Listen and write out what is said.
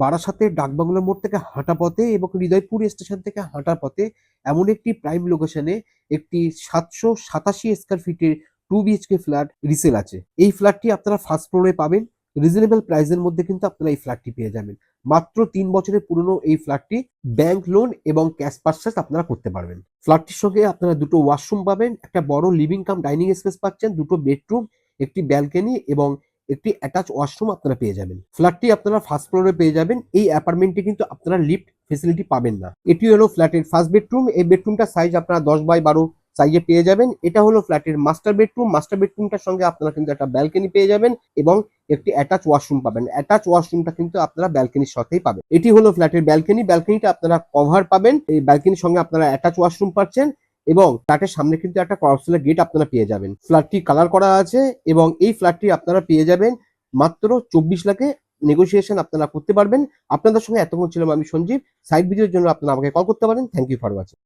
বারাসাতের ডাকবাংলা মোড় থেকে হাঁটা পথে এবং হৃদয়পুর স্টেশন থেকে হাঁটা পথে এমন একটি প্রাইম লোকেশনে একটি সাতশো সাতাশি স্কোয়ার ফিটের টু বিএইচকে ফ্ল্যাট রিসেল আছে। এই ফ্ল্যাটটি আপনারা ফার্স্ট ফ্লোরে পাবেন। রিজনেবল প্রাইসের মধ্যে কিন্তু আপনারা এই ফ্ল্যাটটি পেয়ে যাবেন। মাত্র তিন বছরের পুরনো এই ফ্ল্যাটটি ব্যাংক লোন এবং ক্যাশ পারচেস আপনারা করতে পারবেন। ফ্ল্যাটটির সঙ্গে আপনারা দুটো ওয়াশরুম পাবেন, একটা বড় লিভিং কাম ডাইনিং স্পেস পাচ্ছেন, দুটো বেডরুম একটি ব্যালকনি এবং একটি অ্যাটাচ ওয়াশরুম আপনারা পেয়ে যাবেন। ফ্ল্যাটটি আপনারা ফার্স্ট ফ্লোরে পেয়ে যাবেন। এই অ্যাপার্টমেন্টে কিন্তু আপনারা লিফট ফেসিলিটি পাবেন না। এটি হলো ফ্ল্যাটের ফার্স্ট বেডরুম এই বেডরুমটার সাইজ আপনারা দশ বাই বারো সাইজে পেয়ে যাবেন। এটা হলো ফ্ল্যাটের মাস্টার বেডরুম মাস্টার বেডরুমটার সঙ্গে আপনারা কিন্তু একটা ব্যালকনি পেয়ে যাবেন এবং একটি অ্যাটাচ ওয়াশরুম পাবেন। অ্যাটাচ ওয়াশরুমটা কিন্তু আপনারা ব্যালকনির সাথেই পাবেন। এটি হলো ফ্ল্যাটের ব্যালকনি ব্যালকনিটা আপনারা কভার পাবেন। এই ব্যালকনির সঙ্গে আপনারা অ্যাটাচ ওয়াশরুম পাচ্ছেন। এবং তাকে সামনে কিন্তু একটা ক্রসেলের গেট আপনারা পেয়ে যাবেন। ফ্ল্যাটটি কালার করা আছে এবং এই ফ্ল্যাটটি আপনারা পেয়ে যাবেন মাত্র চব্বিশ লাখে নেগোসিয়েশন আপনারা করতে পারবেন। আপনাদের সঙ্গে এতক্ষণ ছিলাম আমি সঞ্জীব। সাইড ভিডিওর জন্য আপনারা আমাকে কল করতে পারেন। Thank you for watching